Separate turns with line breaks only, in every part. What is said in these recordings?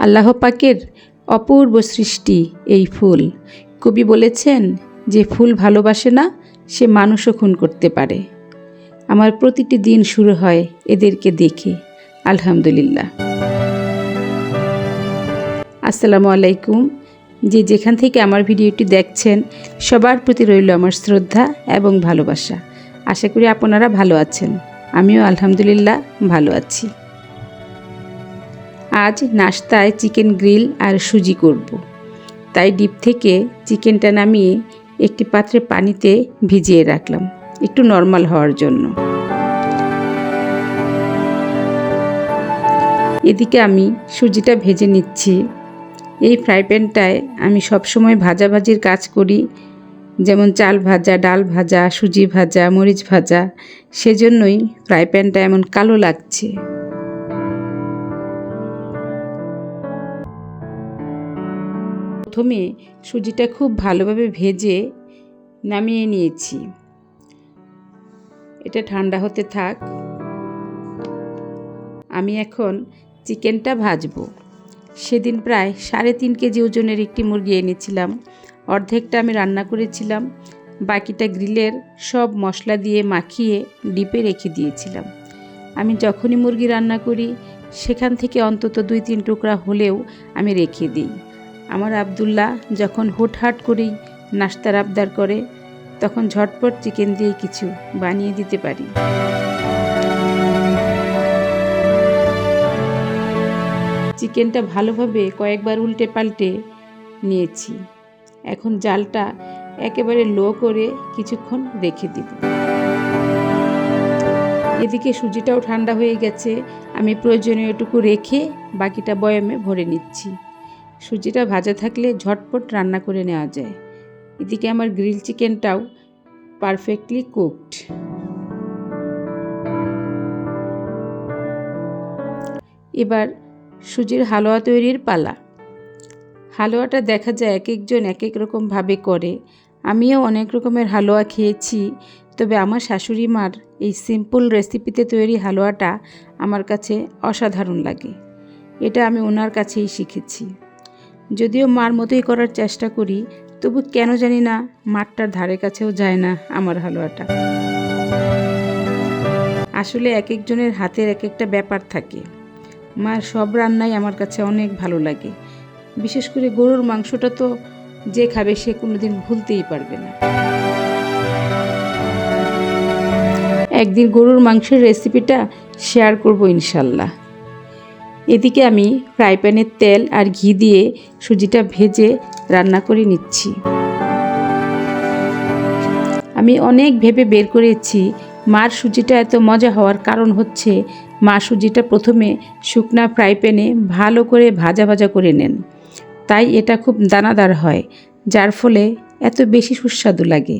আল্লাহ পাকের অপূর্ব সৃষ্টি এই ফুল। কবি বলেছেন, যে ফুল ভালোবাসে না, সে মানুষও খুন করতে পারে। আমার প্রতিটি দিন শুরু হয় এদেরকে দেখে। আলহামদুলিল্লাহ। আসসালামু আলাইকুম। যে যেখান থেকে আমার ভিডিওটি দেখছেন, সবার প্রতি রইল আমার শ্রদ্ধা এবং ভালোবাসা। আশা করি আপনারা ভালো আছেন। আমিও আলহামদুলিল্লাহ ভালো আছি। আজ নাস্তায় চিকেন গ্রিল আর সুজি করব। তাই ডিপ থেকে চিকেনটা নামিয়ে একটি পাত্রে পানিতে ভিজিয়ে রাখলাম। একটু নর্মাল হওয়ার জন্য। এদিকে আমি সুজিটা ভেজে নিচ্ছি। এই ফ্রাই প্যানটায় আমি সবসময় ভাজাভাজির কাজ করি। যেমন চাল ভাজা, ডাল ভাজা, সুজি ভাজা, মরিচ ভাজা, সেজন্যই ফ্রাই প্যানটা এমন কালো লাগছে। প্রথমে সুজিটা খুব ভালোভাবে ভেজে নামিয়ে নিয়েছি। এটা ঠান্ডা হতে থাক। আমি এখন চিকেনটা ভাজবো। সেদিন প্রায় সাড়ে তিন কেজি ওজনের একটি মুরগি এনেছিলাম। অর্ধেকটা আমি রান্না করেছিলাম। বাকিটা গ্রিলের সব মশলা দিয়ে মাখিয়ে ডিপে রেখে দিয়েছিলাম। আমি যখনই মুরগি রান্না করি, সেখান থেকে অন্তত দুই তিন টুকরা হলেও আমি রেখে দিই। আমার আবদুল্লাহ যখন হুটহাট করেই নাস্তার আবদার করে, তখন ঝটপট চিকেন দিয়ে কিছু বানিয়ে দিতে পারি। চিকেনটা ভালোভাবে কয়েকবার উল্টে পাল্টে নিয়েছি। এখন জালটা একেবারে লো করে কিছুক্ষণ রেখে দিব। এদিকে সুজিটাও ঠান্ডা হয়ে গেছে, আমি প্রয়োজনীয়টুকু রেখে বাকিটা বয়ামে ভরে নিচ্ছি। সুজিটা ভাজা থাকলে ঝটপট রান্না করে নেওয়া যায়। এদিকে আমার গ্রিল চিকেনটাও পারফেক্টলি কুকড। এবার সুজির হালুয়া তৈরির পালা। হালুয়াটা দেখা যায় এক একজন এক এক রকমভাবে করে। আমিও অনেক রকমের হালুয়া খেয়েছি, তবে আমার শাশুড়ি মার এই সিম্পল রেসিপিতে তৈরি হালুয়াটা আমার কাছে অসাধারণ লাগে। এটা আমি ওনার কাছেই শিখেছি। যদিও মার মতোই করার চেষ্টা করি, তবু কেন জানি না মাঠটার ধারে কাছেও যায় না আমার হালুয়াটা। আসলে এক একজনের হাতের এক একটা ব্যাপার থাকে। মার সব রান্নাই আমার কাছে অনেক ভালো লাগে। বিশেষ করে গরুর মাংসটা তো যে খাবে সে কোনোদিন ভুলতেই পারবে না। একদিন গরুর মাংসের রেসিপিটা শেয়ার করব ইনশাল্লাহ। এদিকে আমি ফ্রাই প্যানের তেল আর ঘি দিয়ে সুজিটা ভেজে রান্না করে নিচ্ছি। আমি অনেক ভেবে বের করেছি মার সুজিটা এত মজা হওয়ার কারণ হচ্ছে মা সুজিটা প্রথমে শুকনা ফ্রাই প্যানে ভালো করে ভাজা ভাজা করে নেন। তাই এটা খুব দানাদার হয়, যার ফলে এত বেশি সুস্বাদু লাগে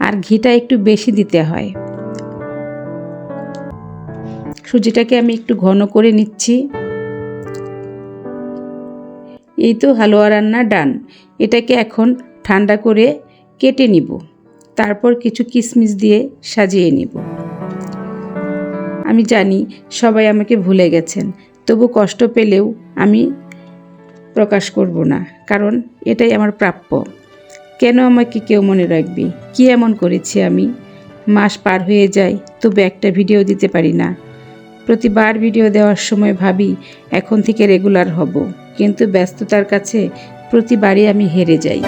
আর ঘিটা একটু বেশি দিতে হয়। সুজিটাকে আমি একটু ঘন করে নিচ্ছি। এই তো হালুয়া রান্না ডান। এটাকে এখন ঠান্ডা করে কেটে নিব। তারপর কিছু কিশমিশ দিয়ে সাজিয়ে নিব। আমি জানি সবাই আমাকে ভুলে গেছেন, তবু কষ্ট পেলেও আমি প্রকাশ করব না, কারণ এটাই আমার প্রাপ্য। কেন আমাকে কেউ মনে রাখবে? কি এমন করেছি আমি? মাস পার হয়ে যায়, তবু একটা ভিডিও দিতে পারি না। প্রতিবার ভিডিও দেওয়ার সময় ভাবি, এখন থেকে রেগুলার হব। কিন্তু ব্যস্ততার কাছে প্রতিবারই আমি হেরে যাই।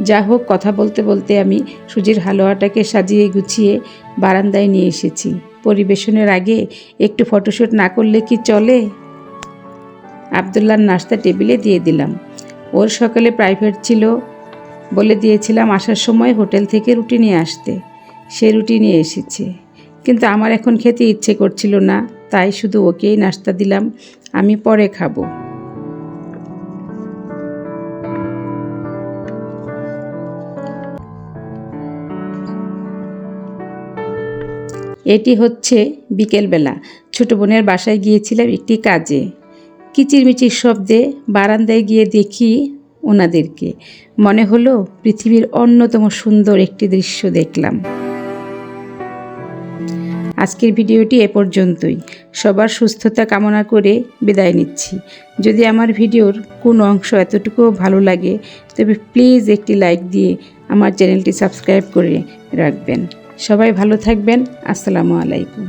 যা হোক, কথা বলতে বলতে আমি সুজির হালুয়াটাকে সাজিয়ে গুছিয়ে বারান্দায় নিয়ে এসেছি। পরিবেশনের আগে একটু ফটোশ্যুট না করলে কি চলে? আবদুল্লার নাস্তা টেবিলে দিয়ে দিলাম। ওর সকালে প্রাইভেট ছিল বলে দিয়েছিলাম আসার সময় হোটেল থেকে রুটি নিয়ে আসতে। সে রুটি নিয়ে এসেছে। কিন্তু আমার এখন খেতে ইচ্ছে করছিল না। তাই শুধু ওকেই নাস্তা দিলাম, আমি পরে খাব। এটি হচ্ছে বিকেলবেলা। ছোট বোনের বাসায় গিয়েছিলাম একটি কাজে। কিচিরমিচির শব্দে বারান্দায় গিয়ে দেখি ওনাদেরকে। মনে হলো পৃথিবীর অন্যতম সুন্দর একটি দৃশ্য দেখলাম। আজকের ভিডিওটি এ পর্যন্তই। সবার সুস্থতা কামনা করে বিদায় নিচ্ছি। যদি আমার ভিডিওর কোনো অংশ এতটুকুও ভালো লাগে, তবে প্লিজ একটি লাইক দিয়ে আমার চ্যানেলটি সাবস্ক্রাইব করে রাখবেন। সবাই ভালো থাকবেন। আসসালামু আলাইকুম।